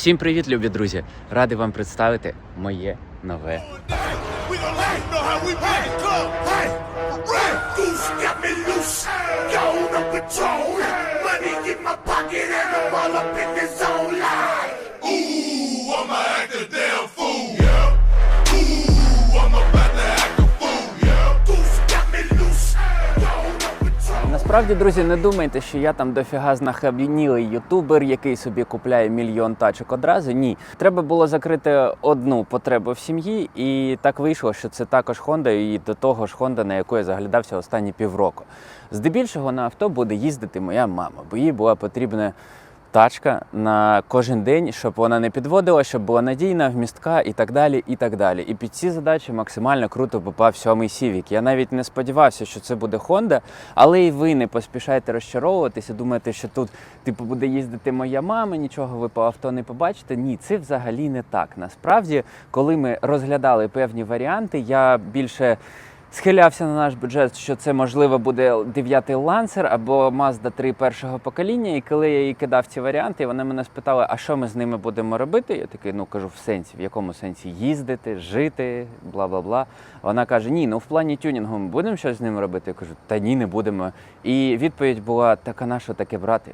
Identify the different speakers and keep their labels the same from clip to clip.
Speaker 1: Всім привіт, любі друзі! Радий вам представити моє нове. Насправді, друзі, не думайте, що я там дофіга знахабнілий ютубер, який собі купляє мільйон тачок одразу. Ні, треба було закрити одну потребу в сім'ї, і так вийшло, що це також Honda, і до того ж Honda, на яку я заглядався останні півроку. Здебільшого на авто буде їздити моя мама, бо їй була потрібна тачка на кожен день, щоб вона не підводила, щоб була надійна, вмістка і так далі. І так далі. І під ці задачі максимально круто попав сьомий Сівік. Я навіть не сподівався, що це буде Honda, але і ви не поспішайте розчаровуватися, думаєте, що тут типу буде їздити моя мама, нічого ви по авто не побачите. Ні, це взагалі не так. Насправді, коли ми розглядали певні варіанти, я більше. Схилявся на наш бюджет, що це можливо буде дев'ятий лансер або Mazda 3 першого покоління. І коли я їй кидав ці варіанти, вони мене спитали, а що ми з ними будемо робити? Я такий, ну кажу, в сенсі, в якому сенсі їздити, жити, бла бла бла. Вона каже: Ні, ну в плані тюнінгу ми будемо щось з ним робити. Я кажу, та ні, не будемо. І відповідь була: така на що таке брати?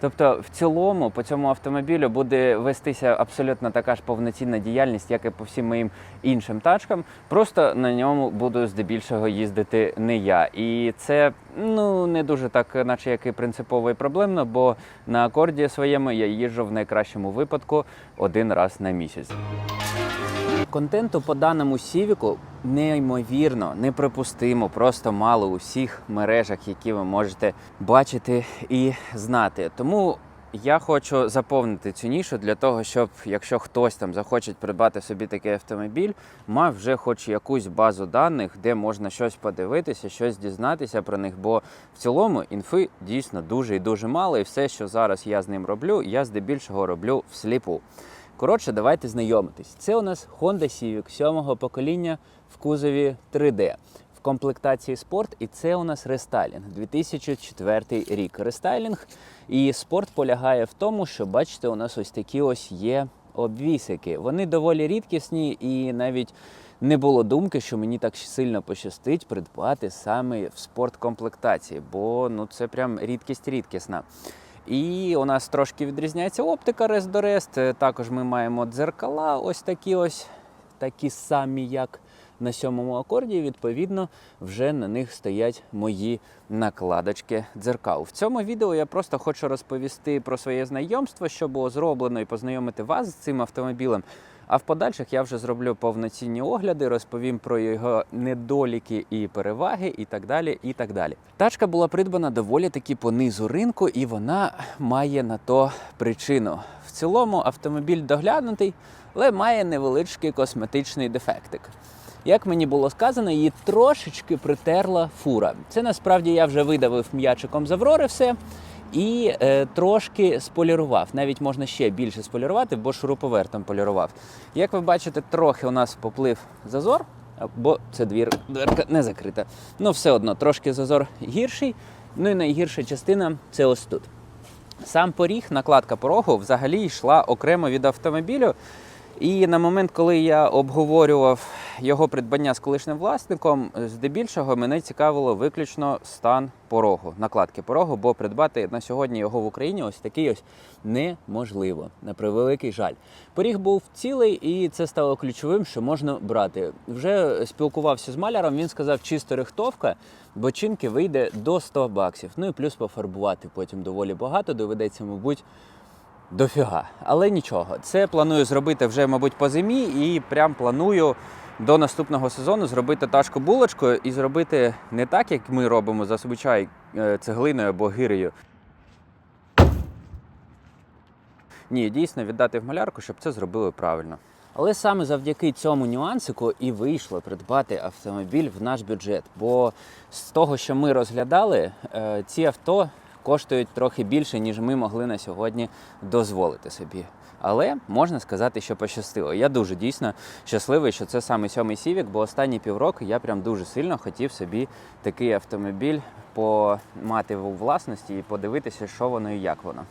Speaker 1: Тобто, в цілому по цьому автомобілю буде вестися абсолютно така ж повноцінна діяльність, як і по всім моїм іншим тачкам. Просто на ньому буду здебільшого їздити не я. І це ну не дуже так, наче як і принципово і проблемно, бо на акорді своєму я їжджу в найкращому випадку один раз на місяць. Контенту по даному Сівіку неймовірно, неприпустимо, просто мало у всіх мережах, які ви можете бачити і знати. Тому я хочу заповнити цю нішу для того, щоб якщо хтось там захоче придбати собі такий автомобіль, мав вже хоч якусь базу даних, де можна щось подивитися, щось дізнатися про них. Бо в цілому інфи дійсно дуже і дуже мало, і все, що зараз я з ним роблю, я здебільшого роблю всліпу. Коротше, давайте знайомитись. Це у нас Honda Civic сьомого покоління в кузові 3D в комплектації спорт, і це у нас рестайлінг 2004 рік. Рестайлінг і спорт полягає в тому, що бачите, у нас ось такі ось є обвісики. Вони доволі рідкісні і навіть. Не було думки, що мені так сильно пощастить придбати саме в спорткомплектації, бо ну це прям рідкість рідкісна. І у нас трошки відрізняється оптика рест до рест. Е, Також ми маємо дзеркала, ось такі ось такі самі, як на сьомому акорді. Відповідно, вже на них стоять мої накладочки дзеркал. В цьому відео я просто хочу розповісти про своє знайомство, що було зроблено, і познайомити вас з цим автомобілем. А в подальших я вже зроблю повноцінні огляди, розповім про його недоліки і переваги, і так далі. і так далі. Тачка була придбана доволі таки по низу ринку, і вона має на то причину. В цілому автомобіль доглянутий, але має невеличкий косметичний дефектик. Як мені було сказано, її трошечки притерла фура. Це насправді я вже видавив м'ячиком з Аврори все і е, трошки сполірував. Навіть можна ще більше сполірувати, бо шуруповертом полірував. Як ви бачите, трохи у нас поплив зазор, бо це двір дверка не закрита. Ну, все одно, трошки зазор гірший. Ну і найгірша частина це ось тут. Сам поріг, накладка порогу взагалі йшла окремо від автомобілю. І на момент, коли я обговорював його придбання з колишнім власником, здебільшого мене цікавило виключно стан порогу, накладки порогу, бо придбати на сьогодні його в Україні ось такий ось неможливо, на превеликий жаль. Поріг був цілий, і це стало ключовим, що можна брати. Вже спілкувався з маляром, він сказав, чисто рихтовка, бочинки вийде до 100 баксів. Ну і плюс пофарбувати потім доволі багато, доведеться, мабуть. Дофіга. Але нічого. Це планую зробити вже, мабуть, по зимі, і прям планую до наступного сезону зробити ташку булочкою і зробити не так, як ми робимо зазвичай е, цеглиною або гирею. Ні, дійсно віддати в малярку, щоб це зробили правильно. Але саме завдяки цьому нюансику і вийшло придбати автомобіль в наш бюджет. Бо з того, що ми розглядали, е, ці авто коштують трохи більше, ніж ми могли на сьогодні дозволити собі. Але можна сказати, що пощастило. Я дуже дійсно щасливий, що це саме сьомий Сівік, бо останні півроку я прям дуже сильно хотів собі такий автомобіль помати у власності і подивитися, що воно і як воно.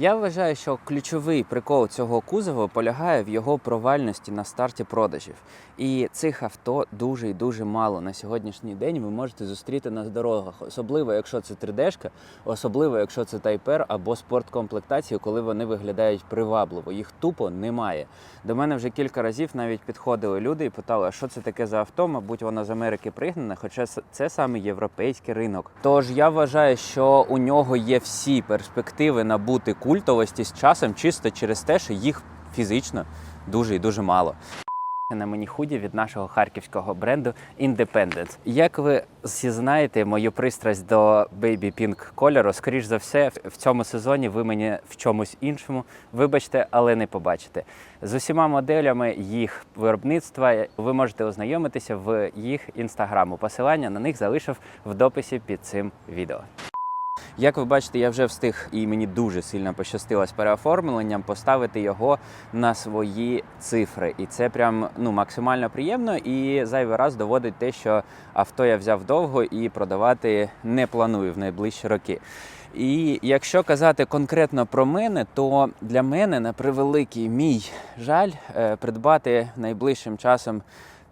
Speaker 1: Я вважаю, що ключовий прикол цього кузова полягає в його провальності на старті продажів. І цих авто дуже і дуже мало на сьогоднішній день. Ви можете зустріти на дорогах, особливо якщо це 3D-шка, особливо якщо це Type-R або спорткомплектації, коли вони виглядають привабливо. Їх тупо немає. До мене вже кілька разів навіть підходили люди і питали, а що це таке за авто? Мабуть, воно з Америки пригнане, хоча це саме європейський ринок. Тож я вважаю, що у нього є всі перспективи набути культовості з часом, чисто через те, що їх фізично дуже і дуже мало. На мені худі від нашого харківського бренду Independence. Як ви всі знаєте, мою пристрасть до Baby Pink кольору, скоріш за все, в- цьому сезоні ви мені в чомусь іншому, вибачте, але не побачите. З усіма моделями їх виробництва ви можете ознайомитися в їх інстаграму. Посилання на них залишив в дописі під цим відео. Як ви бачите, я вже встиг і мені дуже сильно пощастило з переоформленням поставити його на свої цифри. І це прям ну максимально приємно і зайвий раз доводить те, що авто я взяв довго і продавати не планую в найближчі роки. І якщо казати конкретно про мене, то для мене на превеликий мій жаль е, придбати найближчим часом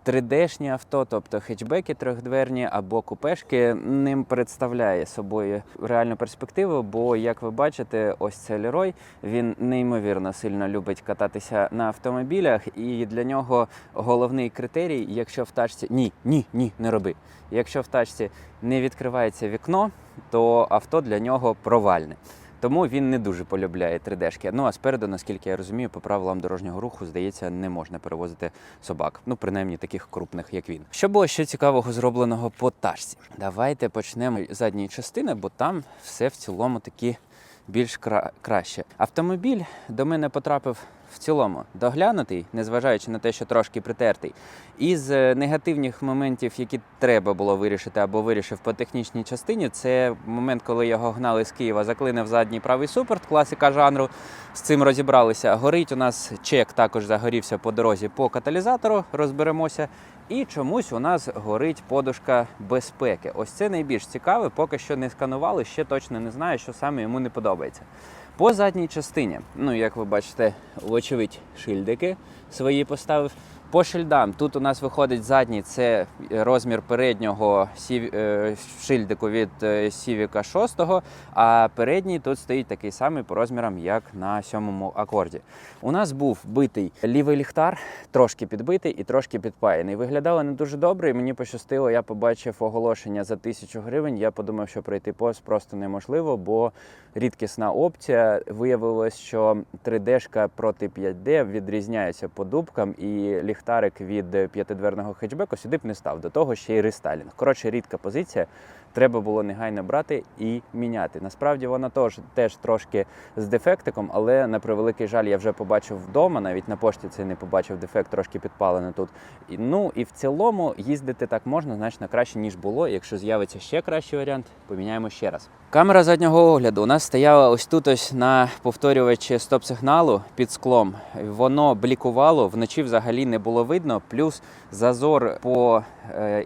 Speaker 1: 3D-шні авто, тобто хетчбеки трьохдверні або купешки, ним представляє собою реальну перспективу. Бо, як ви бачите, ось це Лерой, він неймовірно сильно любить кататися на автомобілях, і для нього головний критерій, якщо в тачці ні, ні, ні, не роби. Якщо в тачці не відкривається вікно, то авто для нього провальне. Тому він не дуже полюбляє 3D-шки. Ну а спереду, наскільки я розумію, по правилам дорожнього руху, здається, не можна перевозити собак. Ну, принаймні таких крупних, як він. Що було ще цікавого зробленого по тачці? Давайте почнемо з задньої частини, бо там все в цілому таки більш кра- краще. Автомобіль до мене потрапив в цілому доглянутий, незважаючи на те, що трошки притертий. Із е, негативних моментів, які треба було вирішити або вирішив по технічній частині, це момент, коли його гнали з Києва, заклинив задній правий супорт, класика жанру. З цим розібралися. Горить у нас чек також загорівся по дорозі по каталізатору, розберемося. І чомусь у нас горить подушка безпеки. Ось це найбільш цікаве, поки що не сканували, ще точно не знаю, що саме йому не подобається. По задній частині, ну як ви бачите, вочевидь, шильдики свої поставив. По шильдам тут у нас виходить задній, це розмір переднього е, шильдику від е, Civic 6, а передній тут стоїть такий самий по розмірам, як на сьомому акорді. У нас був битий лівий ліхтар, трошки підбитий і трошки підпаяний. Виглядало не дуже добре, і мені пощастило, я побачив оголошення за тисячу гривень. Я подумав, що пройти пост просто неможливо, бо рідкісна опція. Виявилось, що 3D-шка проти 5D відрізняється по дубкам, і ліхтарик від п'ятидверного хетчбеку сюди б не став. До того ще й рестайлінг. Коротше, рідка позиція. Треба було негайно брати і міняти. Насправді вона теж, теж трошки з дефектиком, але на превеликий жаль, я вже побачив вдома. Навіть на пошті це не побачив дефект, трошки підпалений тут. Ну і в цілому їздити так можна значно краще, ніж було. Якщо з'явиться ще кращий варіант, поміняємо ще раз. Камера заднього огляду у нас стояла ось тут, ось на повторювачі стоп-сигналу під склом. Воно блікувало, вночі взагалі не було видно. Плюс зазор по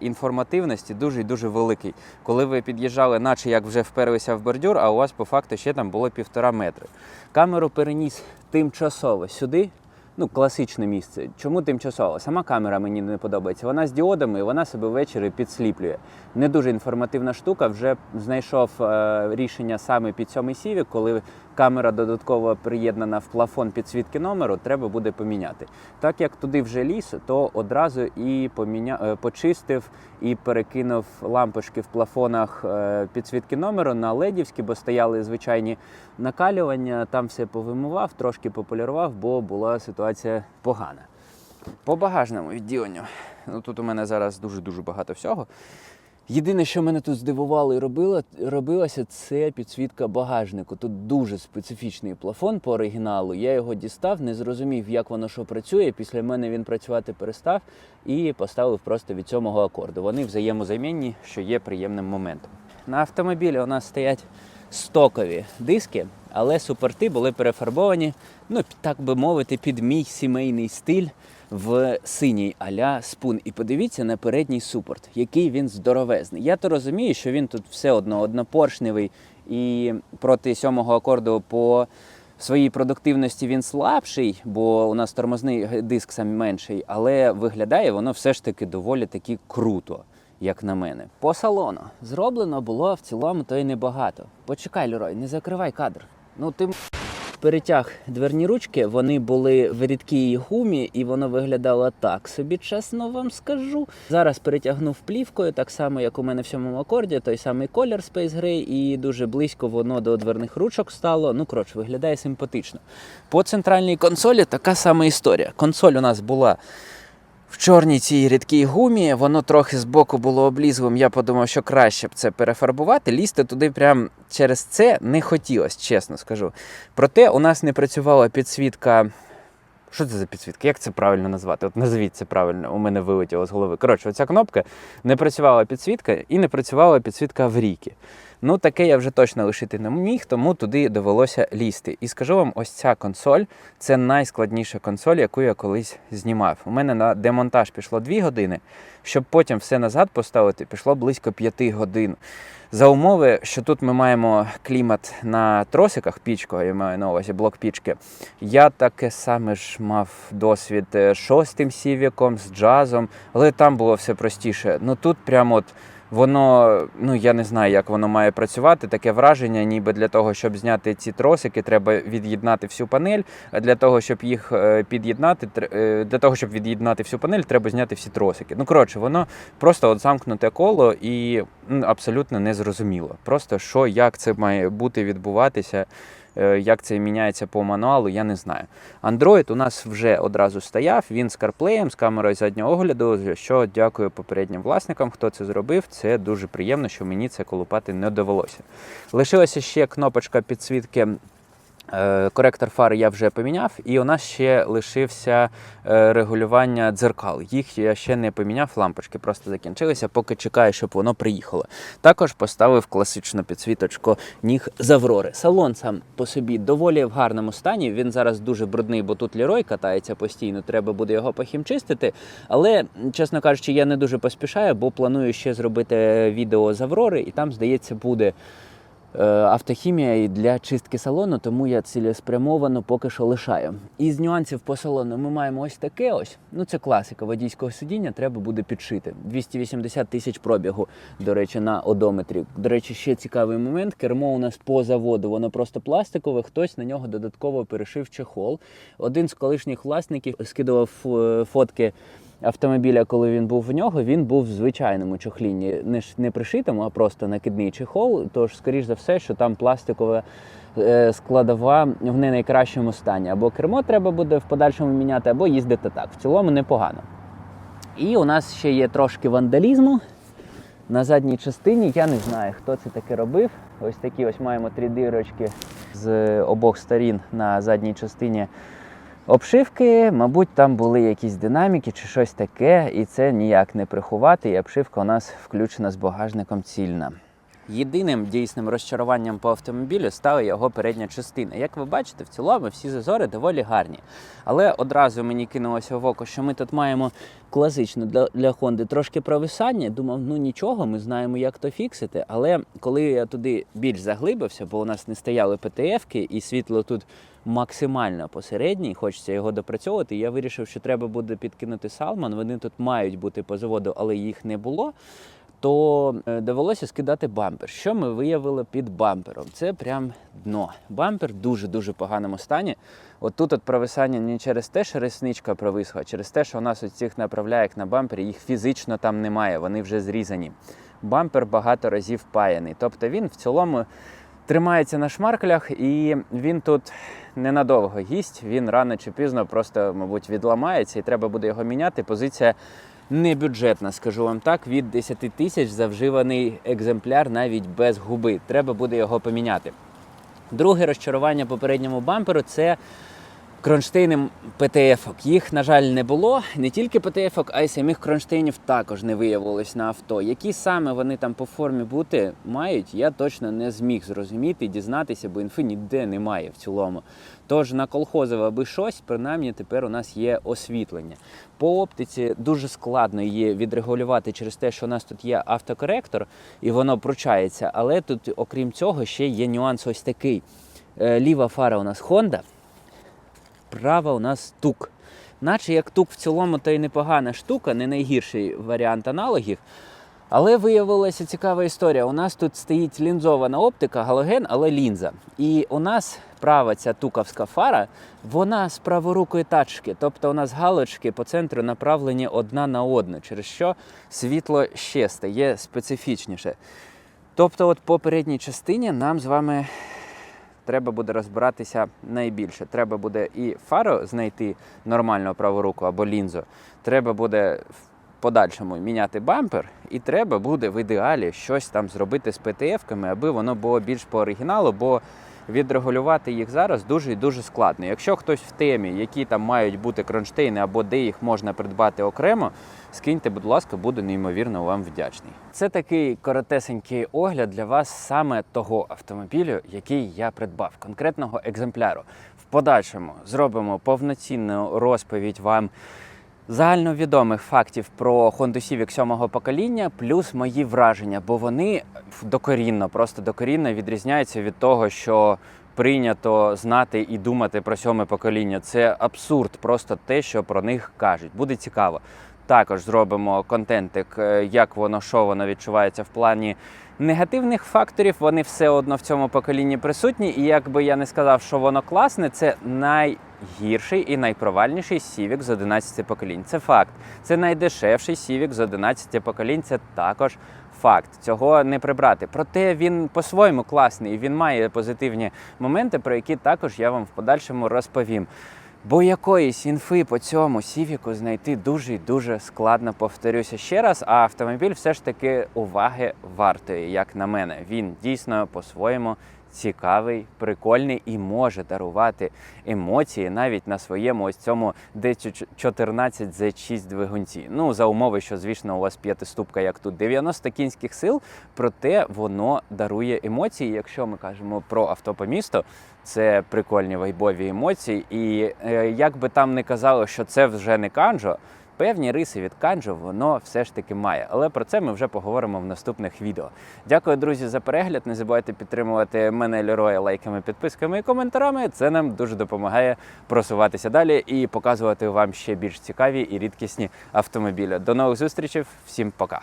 Speaker 1: інформативності дуже і дуже великий. Коли ви під'їжджали, наче як вже вперлися в бордюр, а у вас по факту ще там було півтора метри. Камеру переніс тимчасово сюди. Ну, класичне місце. Чому тимчасово? Сама камера мені не подобається. Вона з діодами, і вона себе ввечері підсліплює. Не дуже інформативна штука. Вже знайшов е, рішення саме під сьомий сівік, коли камера додатково приєднана в плафон підсвітки номеру, треба буде поміняти. Так як туди вже ліз, то одразу і поміня... е, почистив і перекинув лампочки в плафонах е, підсвітки номеру на ледівські, бо стояли звичайні накалювання. Там все повимивав, трошки пополірував, бо була ситуація погана. По багажному відділенню. Ну тут у мене зараз дуже дуже багато всього. Єдине, що мене тут здивувало і робило, робилося, це підсвітка багажнику. Тут дуже специфічний плафон по оригіналу. Я його дістав, не зрозумів, як воно що працює. Після мене він працювати перестав і поставив просто від сьомого акорду. Вони взаємозамінні, що є приємним моментом. На автомобілі у нас стоять стокові диски, але супорти були перефарбовані, ну так би мовити, під мій сімейний стиль в синій аля спун. І подивіться на передній супорт, який він здоровезний. Я то розумію, що він тут все одно однопоршневий і проти сьомого акорду по своїй продуктивності він слабший, бо у нас тормозний диск сам менший, але виглядає воно все ж таки доволі таки круто, як на мене. По салону зроблено було в цілому то й небагато. Почекай, Лерой, не закривай кадр. Ну ти перетяг дверні ручки, вони були в рідкій гумі, і воно виглядало так собі, чесно вам скажу. Зараз перетягнув плівкою, так само, як у мене в сьомому акорді, той самий колір Space Gray, і дуже близько воно до дверних ручок стало. Ну, коротше, виглядає симпатично. По центральній консолі така сама історія. Консоль у нас була. В чорній цій рідкій гумі воно трохи збоку було облізлим. Я подумав, що краще б це перефарбувати. Лізти туди прям через це не хотілося, чесно скажу. Проте у нас не працювала підсвітка. Що це за підсвітка? Як це правильно назвати? От назвіть це правильно, у мене вилетіло з голови. Коротше, оця кнопка не працювала підсвітка і не працювала підсвітка аврійки. Ну, таке я вже точно лишити не міг, тому туди довелося лізти. І скажу вам, ось ця консоль це найскладніша консоль, яку я колись знімав. У мене на демонтаж пішло 2 години, щоб потім все назад поставити, пішло близько 5 годин. За умови, що тут ми маємо клімат на тросиках, пічку, я маю на увазі блок пічки. Я таке саме ж мав досвід е, шостим сівіком, з джазом, але там було все простіше. Ну тут прямо от воно, ну я не знаю, як воно має працювати. Таке враження, ніби для того, щоб зняти ці тросики, треба від'єднати всю панель. А для того, щоб їх е, під'єднати, е, для того, щоб від'єднати всю панель, треба зняти всі тросики. Ну коротше, воно просто от замкнуте коло і м, абсолютно незрозуміло. Просто що, як це має бути відбуватися. Е, Як це міняється по мануалу, я не знаю. Android у нас вже одразу стояв. Він з CarPlay, з камерою заднього огляду. Що дякую попереднім власникам, хто це зробив. Це дуже приємно, що мені це колупати не довелося. Лишилася ще кнопочка підсвітки. Е, Коректор фари я вже поміняв, і у нас ще лишився е, регулювання дзеркал. Їх я ще не поміняв, лампочки просто закінчилися, поки чекаю, щоб воно приїхало. Також поставив класичну підсвіточку ніг з Аврори. Салон сам по собі доволі в гарному стані. Він зараз дуже брудний, бо тут лірой катається постійно. Треба буде його похімчистити. Але, чесно кажучи, я не дуже поспішаю, бо планую ще зробити відео з Аврори, і там, здається, буде е, автохімія і для чистки салону, тому я цілеспрямовано поки що лишаю. Із нюансів по салону ми маємо ось таке ось. Ну це класика водійського сидіння, треба буде підшити. 280 тисяч пробігу, до речі, на одометрі. До речі, ще цікавий момент. Кермо у нас по заводу, воно просто пластикове, хтось на нього додатково перешив чехол. Один з колишніх власників скидував е, фотки автомобіля, коли він був в нього, він був в звичайному чохлінні, не не пришитому, а просто накидний чехол. Тож, скоріш за все, що там пластикова е, складова в не найкращому стані. Або кермо треба буде в подальшому міняти, або їздити так. В цілому непогано. І у нас ще є трошки вандалізму. На задній частині я не знаю, хто це таке робив. Ось такі ось маємо три дирочки з обох сторін на задній частині обшивки. Мабуть, там були якісь динаміки чи щось таке, і це ніяк не приховати. І обшивка у нас включена з багажником цільна. Єдиним дійсним розчаруванням по автомобілю стала його передня частина. Як ви бачите, в цілому всі зазори доволі гарні. Але одразу мені кинулося в око, що ми тут маємо класично для, для Honda трошки провисання. Думав, ну нічого, ми знаємо, як то фіксити. Але коли я туди більш заглибився, бо у нас не стояли ПТФ-ки і світло тут максимально посередній, хочеться його допрацьовувати. Я вирішив, що треба буде підкинути салман. Вони тут мають бути по заводу, але їх не було то е, довелося скидати бампер. Що ми виявили під бампером? Це прям дно. Бампер в дуже-дуже поганому стані. От тут от провисання не через те, що ресничка провисла, а через те, що у нас ось цих направляєк на бампері, їх фізично там немає, вони вже зрізані. Бампер багато разів паяний. Тобто він в цілому тримається на шмарклях, і він тут ненадовго гість. Він рано чи пізно просто, мабуть, відламається, і треба буде його міняти. Позиція небюджетна, скажу вам так, від 10 тисяч за вживаний екземпляр навіть без губи. Треба буде його поміняти. Друге розчарування попередньому бамперу це кронштейни ПТФ-ок. Їх, на жаль, не було. Не тільки ПТФ-ок, а й самих кронштейнів також не виявилось на авто. Які саме вони там по формі бути мають, я точно не зміг зрозуміти, дізнатися, бо інфи ніде немає в цілому. Тож на колхозове аби щось, принаймні тепер у нас є освітлення. По оптиці дуже складно її відрегулювати через те, що у нас тут є автокоректор і воно пручається. Але тут, окрім цього, ще є нюанс ось такий. Е, Ліва фара у нас Honda, права у нас тук. Наче як тук в цілому, то й непогана штука, не найгірший варіант аналогів. Але виявилася цікава історія. У нас тут стоїть лінзована оптика, галоген, але лінза. І у нас права ця туковська фара, вона з праворукої тачки. Тобто у нас галочки по центру направлені одна на одну, через що світло ще стає специфічніше. Тобто, от по передній частині нам з вами треба буде розбиратися найбільше. Треба буде і фару знайти нормальну праву руку або лінзу. Треба буде в подальшому міняти бампер, і треба буде в ідеалі щось там зробити з ПТФ-ками, аби воно було більш по оригіналу, бо відрегулювати їх зараз дуже і дуже складно. Якщо хтось в темі, які там мають бути кронштейни або де їх можна придбати окремо, скиньте, будь ласка, буду неймовірно вам вдячний. Це такий коротесенький огляд для вас саме того автомобілю, який я придбав, конкретного екземпляру. В подальшому зробимо повноцінну розповідь вам загальновідомих фактів про Honda Civic 7 покоління, плюс мої враження, бо вони докорінно, просто докорінно відрізняються від того, що прийнято знати і думати про сьоме покоління. Це абсурд, просто те, що про них кажуть. Буде цікаво. Також зробимо контентик, е, як воно, що воно відчувається в плані негативних факторів. Вони все одно в цьому поколінні присутні. І як би я не сказав, що воно класне, це найгірший і найпровальніший Civic з 11 поколінь. Це факт. Це найдешевший Civic з 11 поколінь. Це також факт. Цього не прибрати. Проте він по-своєму класний. і Він має позитивні моменти, про які також я вам в подальшому розповім. Бо якоїсь інфи по цьому сівіку знайти дуже і дуже складно, повторюся ще раз. А автомобіль все ж таки уваги вартує, як на мене. Він дійсно по-своєму цікавий, прикольний і може дарувати емоції навіть на своєму ось цьому D14 Z6 двигунці. Ну, за умови, що, звісно, у вас п'ятиступка, як тут 90 кінських сил, проте воно дарує емоції. Якщо ми кажемо про авто по місту, це прикольні вайбові емоції. І е, як би там не казали, що це вже не канджо, певні риси від канджо воно все ж таки має. Але про це ми вже поговоримо в наступних відео. Дякую, друзі, за перегляд. Не забувайте підтримувати мене Лероя лайками, підписками і коментарами. Це нам дуже допомагає просуватися далі і показувати вам ще більш цікаві і рідкісні автомобілі. До нових зустрічей, всім пока.